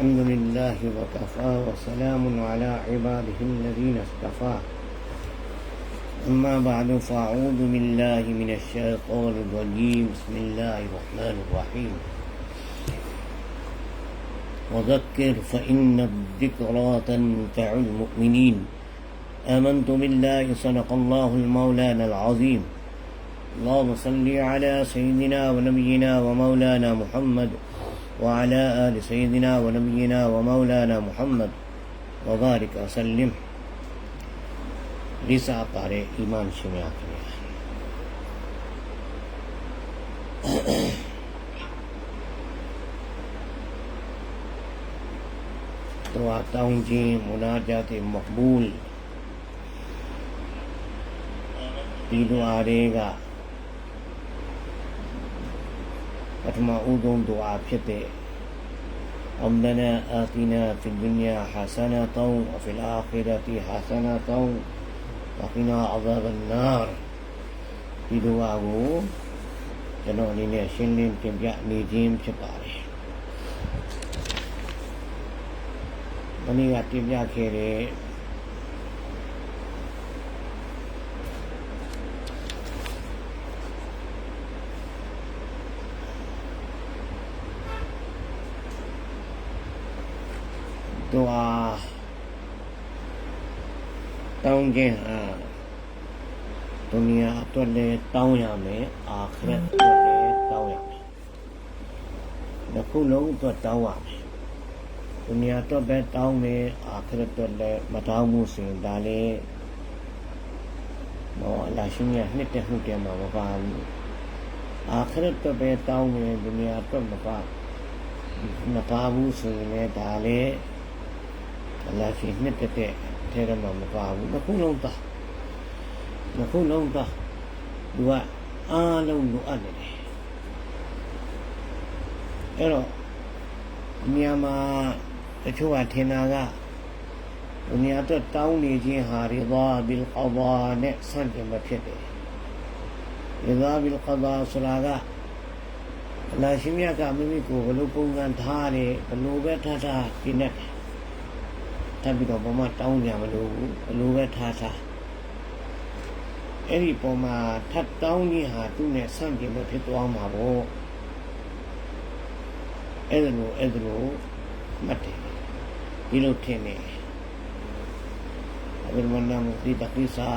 الحمد لله وكفى وسلام على عباده الذين اصطفى. أما بعد فأعوذ بالله من الشيطان الرجيم. بسم الله الرحمن الرحيم. وذكر فإن الذكرى تنفع المؤمنين. آمنت بالله صدق الله المولانا العظيم. اللهم صل على سيدنا ونبينا ومولانا محمد وعلى آل سيدنا ونبينا ومولانا محمد وبارك وسلم. لسا قاري إيمان شمیات تو آتا ہوں جی مناجات مقبول تینوں آرے گا ထမဦးဆုံးဒွါဖြစ်တဲ့ ربنا آتنا في الدنيا حسنة وفي الآخرة حسنة وقنا عذاب النار ဒီဒွါကိုကျွန်တော်အနေနဲ့ရှင်းလင်းတင်ပြနေခြင်းဖြစ်ပါတယ်။မနေ့ကတင်ပြခဲ့တဲ့ သူဟာတောင်းခြင်းဟာဒုနီယာအတွက်လည်းတောင်းရမယ်အာခရတ်အတွက်လည်းတောင်းရမယ်တစ်ခုလုံးအတွက်တောင်းရမယ်ဒုနီယာအတွက်ပဲတောင်းမယ် အာခရတ်အတွက်လည်းမတောင်းဘူးဆိုရင်ဒါလည်းတော့အလရှိမြတ်နှစ်တည်းမှုတည်းမှာမပါဘူးအာခရတ်အတွက်ပဲတောင်းမယ်ဒုနီယာအတွက်မပါမပါဘူးဆိုရင်လည်းဒါလည်းအလားရှိနှစ်တက်တဲ့ထဲထဲမှာမပါဘူးတစ်ခုလုံးသားတစ်ခုလုံးသားသူကအားလုံးလိုအပ်နေတယ်အဲ့တော့မြန်မာတချို့ကထင်တာကဒုနီယာတော့တောင်းနေခြင်းဟာရီဒါဘီလ်ကဒါနဲ့ဆန့်ကျင်မဖြစ်တယ်ရီဒါဘီလ်ကဒါဆိုတာကအလားရှိမြတ်ကမိမိကိုဘယ်လိုပုံစံထားတယ်ဘယ်လိုပဲထားထားဒီနဲ့ ထပ်ပြီးတော့ဘာမှတောင်းကြမလို့ဘူးဘလိုပဲထားထားအဲ့ဒီပုံမှာထပ်တောင်းကြီးဟာသူ့နဲ့ဆန့်ကျင်လို့ဖြစ်သွားမှာပေါ့အဲ့ဒါလိုအဲ့ဒါလိုမှတ်တယ်ဒီလိုထင်နေအဘိဓမ္မာမုတိတခိစာ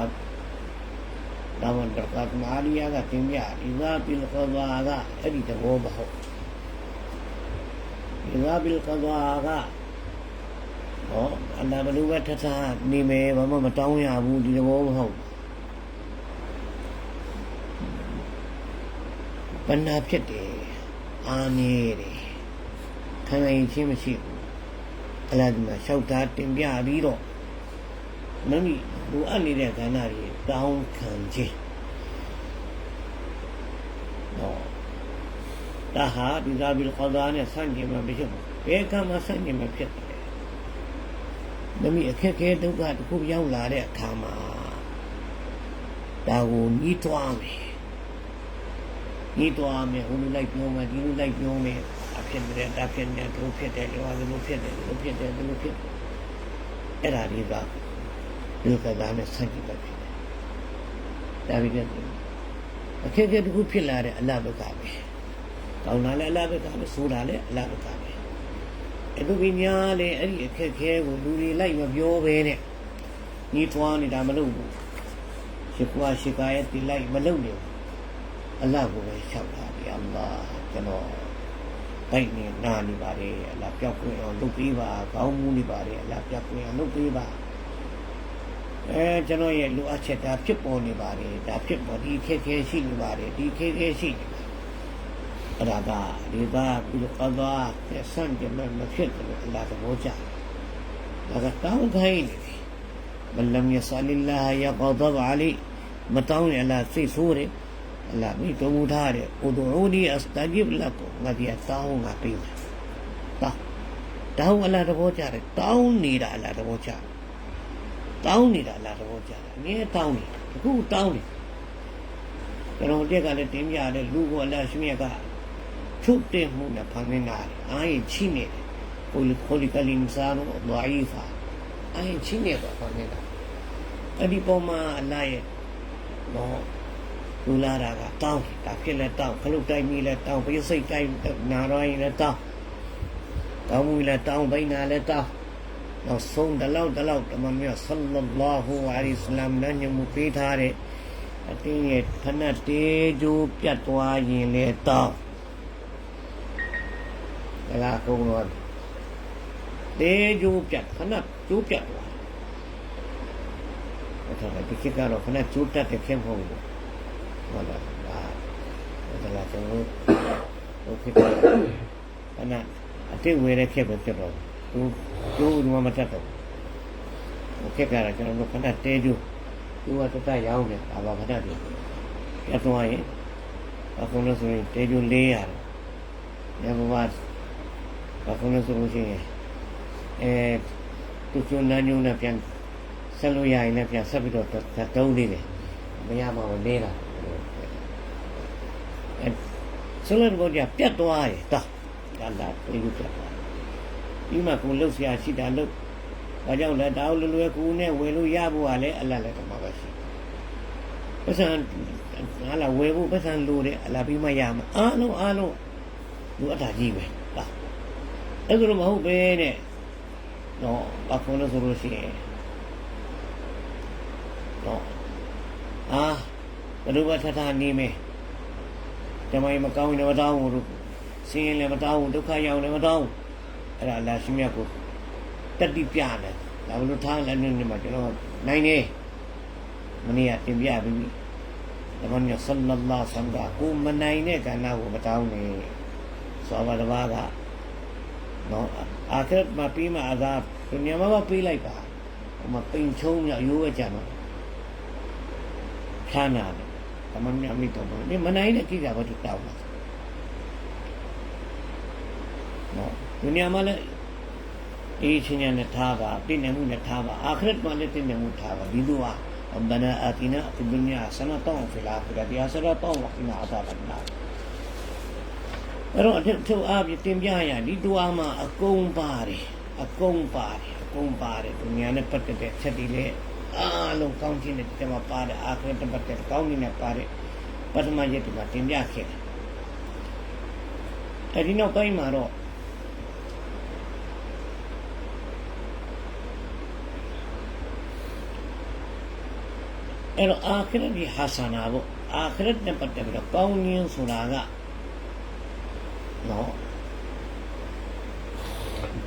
ဒါမှတော့ကမာရီယာကတင်ပြဣဇာပိလကဘာကအဲ့ဒီတဘောမဟုတ်ဣဇာပိလကဘာက ဟောအနာဘလူပဲထထနေမယ်ဘာမှမတောင်းရဘူးဒီသဘောမဟုတ်ဘဏ္ဍာဖြစ်တယ်အာနေတယ်ခံနိုင်ချင်းမရှိဘူးအလားဒီမှာလျှောက်သားတင်ပြပြီးတော့မမီလူအပ်နေတဲ့ကဏ္ဍတွေတောင်းခံခြင်းဟောဒါဟာဒီဇာဘီလ်ကဒါနဲ့ဆန့်ကျင်မှာမရှိဘူးဘယ်ကမှဆန့်ကျင်မှာဖြစ်တယ် မမီအခက်ခဲဒုက္ခတစ်ခုရောက်လာတဲ့အခါမှာဒါကိုညှိတွားမယ်ညှိတွားမယ်ဟိုလိုလိုက်ပြောမယ်ဒီလိုလိုက်ပြောမယ်အဖြစ်တယ်ဒါဖြစ်တယ်ဒီလိုဖြစ်တယ်ဒီလိုဖြစ်တယ်ဒီလိုဖြစ်တယ်ဒီလိုဖြစ်အဲ့ဒါတွေကဒီကသားနဲ့ဆန့်ကျင်တယ်ဖြစ်တယ်ဒါပြီးတော့အခက်ခဲတစ်ခုဖြစ်လာတဲ့အလဘကပဲကောင်းတာလည်းအလဘကပဲဆိုးတာလည်းအလဘကပဲ အတူပညာလေအဲ့ဒီအခက်ခဲကိုလူတွေလိုက်မပြောဘဲနဲ့ညီထွားနေတာမလုပ်ဘူးရှိကွာရှိကာရဲ့ဒီလိုက်မလုပ်နေဘူးအလကိုပဲလျှောက်တာဒီအလ္လာကျွန်တော်ဘိုက်နေနာနေပါလေအလ္လာပြောက်ခွင့်အောင်လုပ်ပေးပါကောင်းမှုနေပါလေအလ္လာပြောက်ခွင့်အောင်လုပ်ပေးပါအဲကျွန်တော်ရဲ့လိုအပ်ချက်ဒါဖြစ်ပေါ်နေပါလေဒါဖြစ်ပေါ်ဒီခက်ခဲရှိနေပါလေဒီခက်ခဲရှိနေအဲ့ဒါကဒီပါပြီးတော့ကသာဆန့်ကျင်မဲ့မဖြစ်တယ်လို့အလ္လာသဘောကျဒါကတောင်းခိုင်းနေတယ်မလမ်ယဆလ illah ယဂဒဘအလီမတောင်းရင်အလ္လာစိတ်ဆိုးတယ်အလ္လာမိတော်မူထားတယ်ဥဒူနီ အစတဂျစ်လကုငါဒီတောင်းငါပေးမယ်တောင်းတောင်းအလ္လာသဘောကျတယ်တောင်းနေတာအလ္လာသဘောကျတယ်တောင်းနေတာအလ္လာသဘောကျတယ်အငဲတောင်းနေအခုတောင်း ချုပ်တဲ့မှုနဲ့ဖန်နေတာအာရင်ချိနေတယ်ကိုလခိုလီကလင်ဆာနိုဒိုအီဖာအရင်ချင်းနေတော့ခေါ်နေတာအဲ့ဒီပုံမှာအလာရဲ့တော့လူလာတာကတောင်းဒါဖြစ်လဲတောင်းခလုတ်တိုင်းကြီးလဲတောင်းပြစိတ်တိုင်းနာရောင်းလဲတောင်းကောင်းမှုလဲတောင်းဘိနာလဲတောင်းနောက်ဆုံးတလောက်တလောက်တမန်မြတ်ဆလ္လာလာဟူအလိုင်းဝါဆလမ်နဲ့ညမှုပေးထားတဲ့အတင်းရဲ့ဖဏတ်တေဂျိုးပြတ်သွားရင်လေတောင်း ဒါကကုန်းတော့တေဂျိုးပြတ်ဖဏတ်ဂျိုးပြတ်သွားအဲ့ဒါဒီခေတ်ကတော့ဖဏတ်ဂျိုးတက်တဲ့ခေတ်မဟုတ်ဘူးဟုတ်လားဒါဒါကကျွန်တော်တို့ခေ တ်ကဖဏတ်အတိတ်ဝေတဲ့ခေတ်ပဲဖြစ်တော့သူကျိုးဒီမှာမတက်တော့ဘူးခေတ်ကတော့ကျွန်တော်တို့ဖဏတ်တေဂျိုးသူကတတရောင်းတယ်ဒါပါဖဏတ်တွေပြတ်သွားရင်အခုလို့ဆိုရင်တေဂျိုး400တယ်ညဘဝအခုလို့ဆိုလို့ရှိရင်အဲသူကျွန်းနှမ်းညုံနဲ့ပြန်ဆက်လို့ရရင်လည်းပြန်ဆက်ပြီးတော့တုံးသေးတယ်မရမှာကိုနေတာအဲဆိုလို့တော့ပြတ်သွားတယ်တာဒါလာတေဂျိုးပြတ်သွားဒီမှာကိုလှုပ်ရှားရှိတာလှုပ်ဒါကြောင့်လည်းဒါလွယ်လွယ်ကူနဲ့ဝယ်လို့ရဖို့ကလည်းအလတ်လည်းတမပါရှိပစံဟာလာဝယ်ဖို့ပစံလိုတယ်အလားပြီးမှရမှာအားလုံးအားလုံးလူအတားကြီးပဲလား အဲ့ဒါလိုမဟုတ်ပဲတဲ့တော့ဘာဖုန်းလို့ဆိုလို့ရှိရင်တော့အာဘယ်လိုပဲထထနေမယ်တမိုင်းမကောင်းရင်မတောင်းဘူးလို့စင်းရင်လည်းမတောင်းဘူးဒုက္ခရောက်လည်းမတောင်းဘူးအဲ့ဒါလာရှိမြတ်ကိုတက်တိပြတယ်ဒါဘလို့ထားလည်းနည်းနည်းမှကျွန်တော်နိုင်နေမနေ့ကတင်ပြပြီးတမန်မြတ်ဆလ္လာလာဆမ်ကကိုမနိုင်တဲ့ကဏ္ဍကိုမတောင်းနဲ့သောဘာတဘာက နော်အာခရတ်မှာပြီးမှအသာဒုညမှာပြီးလိုက်ပါဟိုမှာပိန်ချုံမြောက်ရိုးဝဲကြမှာခါနာတယ်တမန်မြတ်မိတော့ဒီမနိုင်တဲ့ကိစ္စဘာတူတောင်းလားနော်ဒုညမှာလည်းအေးချင်းနဲ့ထားပါပြည့်နေမှုနဲ့ထားပါအာခရတ်မှာလည်းပြည့်နေမှုထားပါဒီလိုဟာ ربنا آتنا في الدنيا حسنة وفي الآخرة حسنة وقنا عذاب النار အဲ့တော့သူအားဖြင့်တင်ပြရဒီတူအားမှာအကုန်ပါတယ်အကုန်ပါတယ်အကုန်ပါတယ်ဒုညာနဲ့ပတ်သက်တဲ့ချက်တွေလည်းအားလုံးကောင်းခြင်းနဲ့ဒီမှာပါတယ်အာခရတပတ်သက်ကောင်းခြင်းနဲ့ပါတယ်ပထမရက်ဒီမှာတင်ပြခဲ့တယ်အဲဒီနောက်ပိုင်းမှာတော့အဲ့တော့အာခရတ်ဒီဟာဆာနာပေါ့အာခရတ်နဲ့ပတ်သက်ပြီးတော့ကောင်းခြင်းဆိုတာက နော်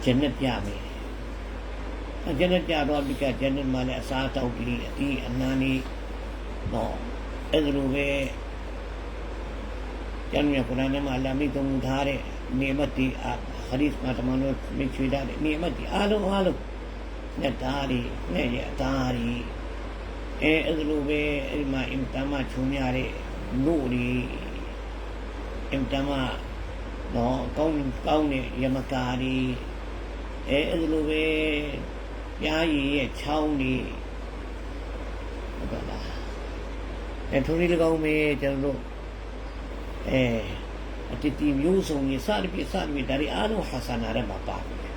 ဂျန်နတ်ပြမယ်အဂျန်နတ်ပြတော့ဒီကဂျန်နတ်မှာလည်းအစားတောက်ပြီးအဒီအနန်းလေးနော်အဲ့ဒါလိုပဲကျမ်းမြတ်ကုရ်အာန်မှာအလ္လာဟ်မိသုံးထားတဲ့နေမတ်တီအာခရီးမှာတမန်တော်မိချွေထားတဲ့နေမတ်တီအားလုံးအားလုံးနဲ့သားရီနဲ့ရသားရီအဲအဲ့လိုပဲအဲ့ဒီမှာအင်တမချုံရတဲ့လို့ဒီအင်တမ နော်ကောင်းကောင်းတဲ့ယမကာတွေအဲအဲ့လိုပဲပြားရည်ရဲ့ချောင်းတွေဟုတ်ပါလားအဲထုံးလေး၎င်းပဲကျွန်တော်တို့အဲအတတိမျိုးစုံကြီးစသဖြင့်စသဖြင့်ဒါတွေအားလုံးဟာဆာနာရမှာပါတယ်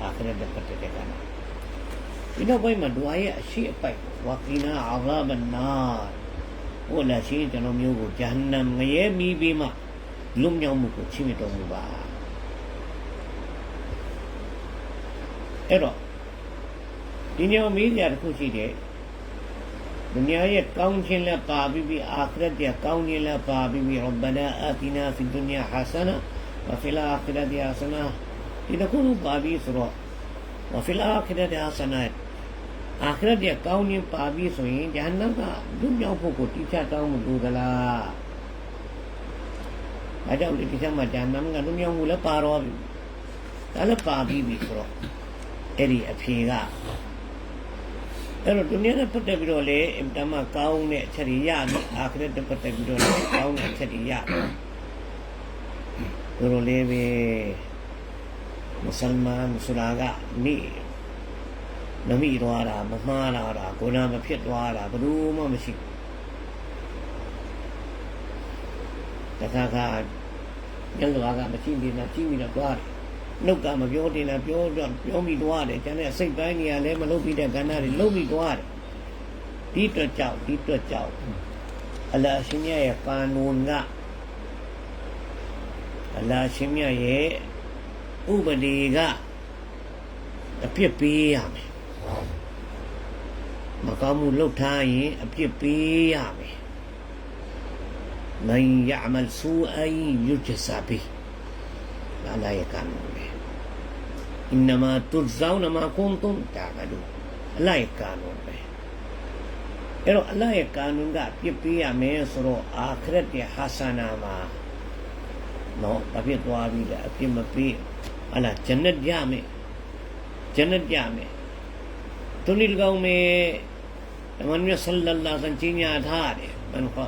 အခရတဲ့ပတ်တဲ့ကနာဒီနောက်ပိုင်းမှာဒွါရဲ့အရှိအပိုက်ဝကီနာအာဂါဘနာဟိုလာရှိကျွန်တော်မျိုးကိုဂျဟန္နမ်ငရဲမိပြီးမှ လွတ်မြောက်မှုကိုချီးမြှင့်တော်မူပါအဲ့တော့ဒီညောင်မေးကြတစ်ခုရှိတယ်ဒုညရဲ့ကောင်းခြင်းလည်းပါပြီးပြီးအာခရတ်ရဲ့ကောင်းခြင်းလည်းပါပြီးပြီးရဘနာအာတီနာဖီဒုညဟာဆနာဝဖီလာအာခရတ်ဟာဆနာဒီတစ်ခုပါပြီးဆိုတော့ဝဖီလာအာခရတ်ဟာဆနာအာခရတ်ရဲ့ကောင်းခြင်းပါပြီးဆိုရင်ဂျဟန္နမ်ကလွတ်မြောက်ဖို့ကိုတိကျတောင်းမလို့သလား အဲကြောင့်ဒီကိစ္စမှာဂျဟန္နမ်ကလွတ်မြောက်မှုလည်းပါတော့ပြီဒါလည်းပါပြီးပြီဆိုတော့အဲ့ဒီအဖြေကအဲ့တော့ဒုနီယာနဲ့ပတ်သက်ပြီးတော့လေအင်တမကောင်းတဲ့အချက်တွေရပြီအာခရတ်နဲ့ပတ်သက်ပြီးတော့လည်းကောင်းတဲ့အချက်တွေရပြီတို့လိုလေးပဲမုဆလမန်ဆိုတာကမိမမိသွားတာမမှားလာတာကိုယ်နာမဖြစ်သွားတာဘယ်သူမှမရှိဘူး တခါခါညလောကမရှိနေတာကြီးပြီးတော့သွားတယ်နှုတ်ကမပြောတင်တာပြောတော့ပြောမိသွားတယ်ကျန်တဲ့စိတ်ပိုင်းတွေကလည်းမလုပ်ပြီးတဲ့ကဏ္ဍတွေလုပ်ပြီးသွားတယ်ဒီအတော့ကြောက်ဒီအတော့ကြောက်အလ္လာဟ်ရှင်မြတ်ရဲ့ကာနူန်ကအလ္လာဟ်ရှင်မြတ်ရဲ့ဥပဒေကအပြစ်ပေးရမယ်မကောင်းမှုလုပ်ထားရင်အပြစ်ပေးရမယ် من يعمل سوءا يجزى به الآية قانون ہے انما تجزون ما كنتم تعملون الآية قانون ہے ஏன்னா அல்லாஹ் காணுங்க அப்பப்பி அமே சொல்றோ ஆக்ரத் ஹசனாமா நோ அப்படி துவாவில அப்படி மப்பி அலா ஜன்னத் யாமே ஜன்னத் யாமே துணில் கவுமே மன்ய சல்லல்லாஹு அலைஹி வஸல்லம் சீனியா ஆதார் மன்ஹா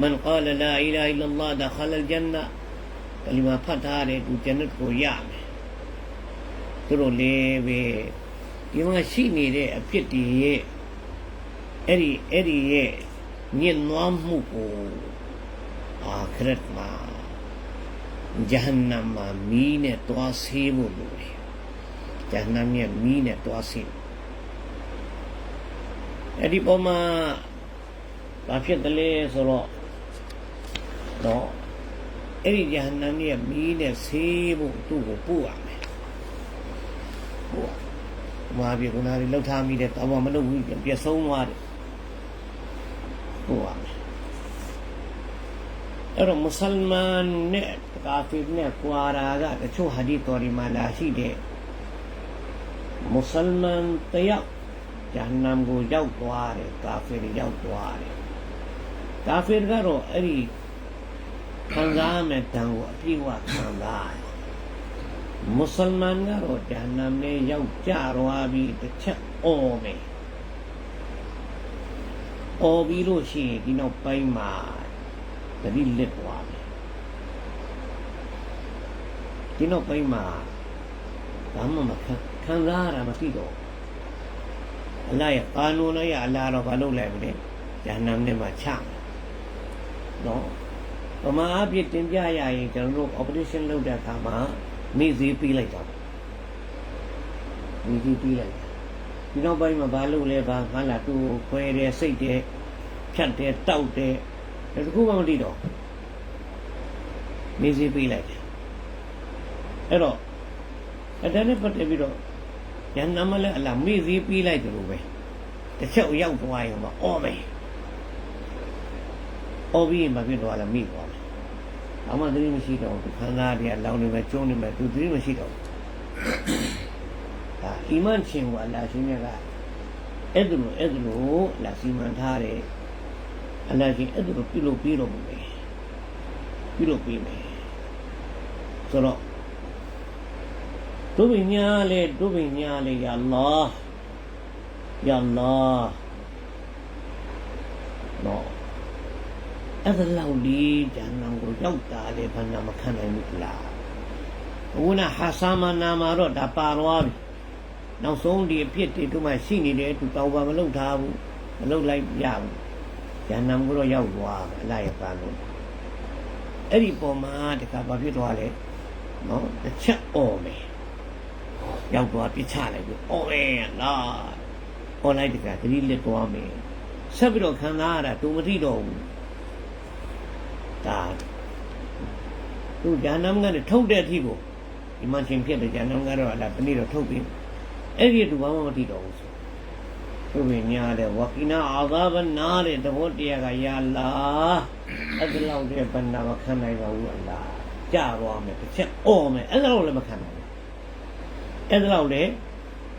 မှာနော်ဘာဖြစ်သွားပြီလဲအပြစ်မပေးဟလာဂျန်နတ်ရမယ်ဂျန်နတ်ရမယ်သူလိကောင်မေအမန်မြတ်ဆလ္လာလာဟ်အလိုင်းညာထားတယ်မန်ခေါမန်ကာလလာအီလာဟ်အီလလာဒခလ်ဂျန်နာကလီမာဖတ်ထားတယ်သူဂျန်နတ်ကိုရမယ်သူတို့လည်းပဲဒီမှာရှိနေတဲ့အဖြစ်တည်းရဲ့အဲ့ဒီအဲ့ဒီရဲ့ညင်နွားမှုကိုအာခရတ်မှာဂျဟန္နမမှာမီးနဲ့တွားဆေးဖို့လိုတယ်ဂျဟန္နမရဲ့မီးနဲ့တွားဆေးအဲ့ဒီပေါ်မှာဘာဖြစ်တယ်လဲဆိုတော့ တော့အဲ့ဒီဂျဟန္နမရဲ့မီးနဲ့ဆေးဖို့သူ့ကိုပို့ရမယ်ပို့ရမာပြီခုနကလှုပ်ထားမိတဲ့တောင်မမလုပ်ဘူးပြက်ဆုံးသွားတယ်ပို့ရမယ်အဲ့တော့မွတ်စလမန်နဲ့ကာဖီနဲ့ကွာရာကတချို့ဟာဒီတော်ဒီမှာလာရှိတဲ့မွတ်စလမန်တယောက်ဂျန်နမ်ကိုရောက်သွားတယ်ကာဖီရောက်သွားတယ်ကာဖီကတော့အဲ့ဒီ ခံစားမဲ့တန်ကိုအပြည့်အဝခံစားတယ်မွတ်စလမန်ကတော့ဂျန်နမ်နဲ့ရောက်ကြသွားပြီးတစ်ချက်အော်မယ်အော်ပြီးလို့ရှိရင်ဒီနောက်ပိုင်းမှာတတိလစ်သွားမယ်ဒီနောက်ပိုင်းမှာဘာမှမခံခံစားရတာမသိတော့အလားရကာနူနဲ့ရအလားတော့ဘာလုပ်လိုက်မလဲဂျန်နမ်နဲ့မှချမယ်နော် ပမာအပြစ်တင်ပြရရင်ကျွန်တော်တို့ operation လုပ်တဲ့အခါမှာမိသေးပြီးလိုက်တာမိသေးပြီးလိုက်ဒီနောက်ပိုင်းမှာဘာလုပ်လဲဘာငါလာသူ့ခွဲတယ်စိတ်တယ်ဖြတ်တယ်တောက်တယ်ဒါတခုမှမသိတော့မိသေးပြီးလိုက်တယ်အဲ့တော့အဲ့ဒါနဲ့ပတ်သက်ပြီးတော့ရန်နာမလည်းအလားမိသေးပြီးလိုက်တယ်လို့ပဲတစ်ချက်ရောက်သွားရင်တော့အော်မယ် အော်ပြီးရင်မဖြစ်တော့လည်းမိသွားတယ်ဘာမှသတိမရှိတော့ဘူးခန္ဓာတွေကလောင်နေမယ်ကျုံးနေမယ်သူသတိမရှိတော့ဘူးဒါအီမန်ရှင်ကအလားရှင်မြတ်ကအဲ့ဒါလိုအဲ့ဒါလိုအလားစီမံထားတယ်အလားရှင်အဲ့ဒါလိုပြုလုပ်ပြီးတော့မယ်ပြုလုပ်ပြီးမယ်ဆိုတော့ဒုဗိညာလေဒုဗိညာလေယာအလ္လာဟ်ယာအလ္လာဟ်နော် အဲ့ဒါလောက်လေးဂျန်နောင်ကိုရောက်တာလေဘာနာမခံနိုင်ဘူးလားအခုနဟာဆာမနာမှာတော့ဒါပါသွားပြီနောက်ဆုံးဒီအဖြစ်တွေသူမှရှိနေတယ်သူတောင်းပါမလုပ်ထားဘူးမလုပ်လိုက်ရဘူးဂျန်နောင်ကိုတော့ရောက်သွားအလိုက်ရပါလို့အဲ့ဒီပုံမှာတခါဘာဖြစ်သွားလဲနော်တစ်ချက်အော်မယ်ရောက်သွားပြချလိုက်ပြီအော်ပဲလားအော်လိုက်တခါတတိလက်သွားမယ်ဆက်ပြီးတော့ခံစားရတာတူမတိတော့ဘူး သူဂျာနမ်ကနေထုတ်တဲ့အထိကိုဒီမှချင်းဖြစ်တဲ့ဂျာနမ်ကတော့အလားတနေ့တော့ထုတ်ပြီးအဲ့ဒီသူဘာမှမသိတော့ဘူးဆိုသူပင်ညာတဲ့ဝကိနာအာဂဘနာတဲ့သဘောတရားကယာလာအဲ့ဒါလောက်တဲ့ဘန္နာမခံနိုင်ပါဘူးအလားကြသွားမယ်တစ်ချက်អော်မယ်အဲ့ဒါလောက်လည်းမခံနိုင်ဘူးအဲ့ဒါလောက်လည်း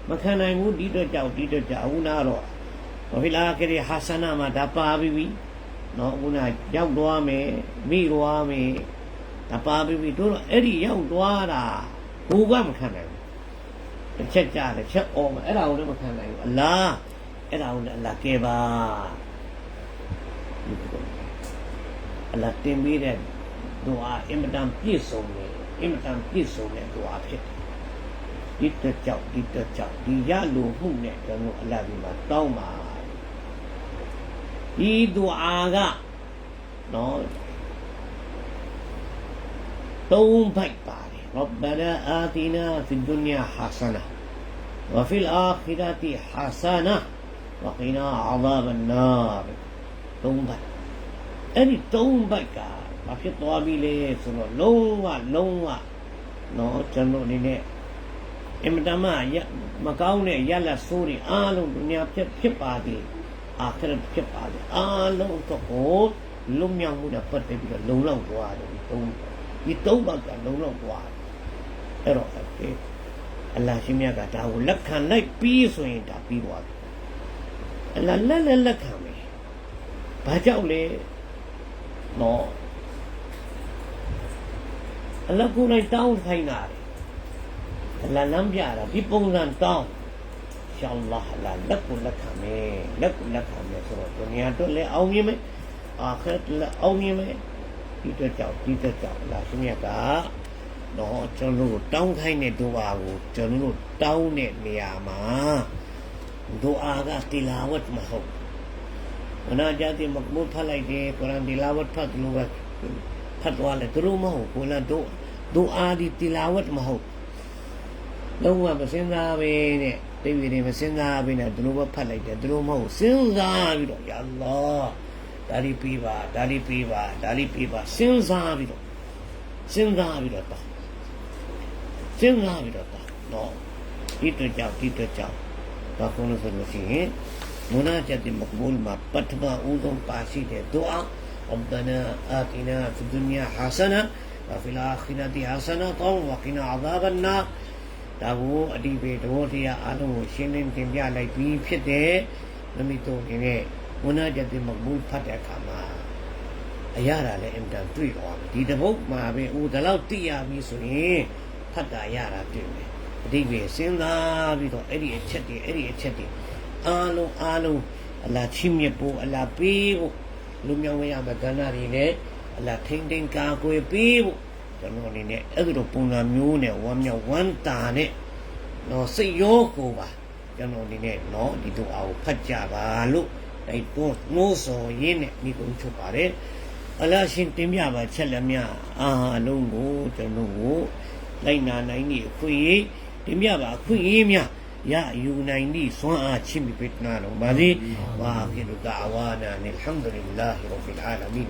မခံနိုင်ဘူးဒီတော့ကြောက်ဒီတော့ကြောက်ဦးနာတော့ဘာဖြစ်လားကလေးဟာဆနာမှာဒါပါပြီးပြီနော်ခုနရောက်သွားမယ်မိသွားမယ် ဒါပါပြီးပြီတို့တော့အဲ့ဒီရောက်သွားတာဘိုးကမခံနိုင်ဘူးတစ်ချက်ကြားတစ်ချက်အော်မယ်အဲ့ဒါကိုလည်းမခံနိုင်ဘူးအလားအဲ့ဒါကိုလည်းအလားကဲပါအလားတင်ပြီးတဲ့ဒွါအင်မတန်ပြည့်စုံတယ်အင်မတန်ပြည့်စုံတဲ့ဒွါဖြစ်တယ်ဒီတက်ကြောက်ဒီတက်ကြောက်ဒီရလိုမှုနဲ့ကျွန်တော်အလားဒီမှာတောင်းပါဒီဒူအာကနော် توم بھائی پارے ربنا آتنا في الدنيا حسنة وفي الآخرة حسنة وقنا عذاب النار. توم بھائی أني توم بھائی کا باقی تو ابھی لے سنو لوا لوا. نو چلو نینے امتما مكاونة نے سوري. آلو دنيا پھر پھر پا دی آخرت پھر آلو تقول ہو لومیاں ہوں بيجا لولا ہوا رہی توم ဒုညာဖြစ်ဖြစ်ပါသည်အခရဖြစ်ပါသည်အားလုံးတော့ကိုလုံမြောက်မှုနဲ့ပတ်သက်ပြီးတော့လုံလောက်သွားတယ်ဒီသုံးဒီသုံးဘတ်ကလုံလောက်သွားတယ်အဲ့တော့အဲ့အလ္လာဟ်ရှင်မြတ်ကဒါကိုလက်ခံလိုက်ပြီးဆိုရင်ဒါပြီးသွားပြီအလ္လာဟ်လက်လက်လက်ခံမယ်ဘာကြောင့်လဲနော်အလကုလိုက်တောင်းခိုင်းတာလေအလလမ်းပြတာဒီပုံစံတောင်းရှောင်းလာလာလက်ကိုလက်ခံမယ်လက်ကိုလက်ခံမယ်ဆိုတော့ဒုနီယာတော့လည်းအောင်မြင်မယ်အာခရတ်လည်းအောင်မြင်မယ် ဒီတက်ကြောက်ဒီတက်ကြောက်လာသူမြတ်ကတော့ကျွန်တော်တို့တောင်းခိုင်းတဲ့ဒုအာကိုကျွန်တော်တို့တောင်းတဲ့နေရာမှာဒုအာကတီလာဝတ်မဟုတ်မနာကြတဲ့မကမူဖတ်လိုက်တယ်ကုရ်အာန်တီလာဝတ်ဖတ်လို့ပဲဖတ်သွားတယ်သူတို့မဟုတ်ကိုလာဒုဒုအာဒီတီလာဝတ်မဟုတ်လုံးဝမစင်စားပဲနဲ့တိတ်တွေမစင်စားပဲနဲ့သူတို့ပဲဖတ်လိုက်တယ်သူတို့မဟုတ်စင်စားပြီးတော့ယာအလ္လာဟ် 달리비바 달리비바 달리비바 신사하비로 신사하비로다 신사하비로다 너 तीतोचाओ तीतोचाओ बाकुन सरवसी मुनाजत मकबूल मा पथमा ऊजम पासी दे दुआ। रब्बना आतिना फि दुनिया हसना, व फिल आखिरति हसना तो वकिना अजाब अन्नार ဒါကိုအတိပေတဘောတရားအလုံးကိုရှင်းလင်းတင်ပြလိုက်ပြီးဖြစ်တယ်။နမိတုံနေနဲ့ ဝဏကြတိမကူဖတ်တဲ့အခါမှာအရာတာလည်းအင်တန်တွေ့သွားတယ်ဒီတပုတ်မှာပဲဦးဒီလောက်သိရပြီဆိုရင်ဖတ်တာရတာတွေ့မယ်အတိပေစဉ်းစားပြီးတော့အဲ့ဒီအချက်တွေအဲ့ဒီအချက်တွေအားလုံးအားလုံးအလာချီးမြှင့်ဖို့အလာပေးဖို့လူမြောင်ဝဲရမယ့်ကဏ္ဍတွေနဲ့အလာထိမ့်ထိန်ကာကွယ်ပေးဖို့ကျွန်တော်အနေနဲ့အဲ့ဒီလိုပုံစံမျိုးနဲ့ဝမ်းမြောက်ဝမ်းတာနဲ့တော့စိတ်ရောကိုယ်ပါကျွန်တော်အနေနဲ့တော့ဒီတော့အားကိုဖတ်ကြပါလို့ တိုက်တွန်းနှိုးဆော်ရင်းနဲ့မိကုံချုပ်ပါတယ်အလရှင်တင်ပြပါချက်လက်များအားလုံးကိုကျွန်တော်တို့လိုက်နာနိုင်သည့်အခွင့်အရေးတင်ပြပါအခွင့်အရေးများရယူနိုင်သည့်ဆွမ်းအားချင်းမိပိတနာတော်ပါစေ။ဝါကိလကာဝါနာအလ်ဟမ်ဒူလ illah ရဘ်အလ်အာလမင်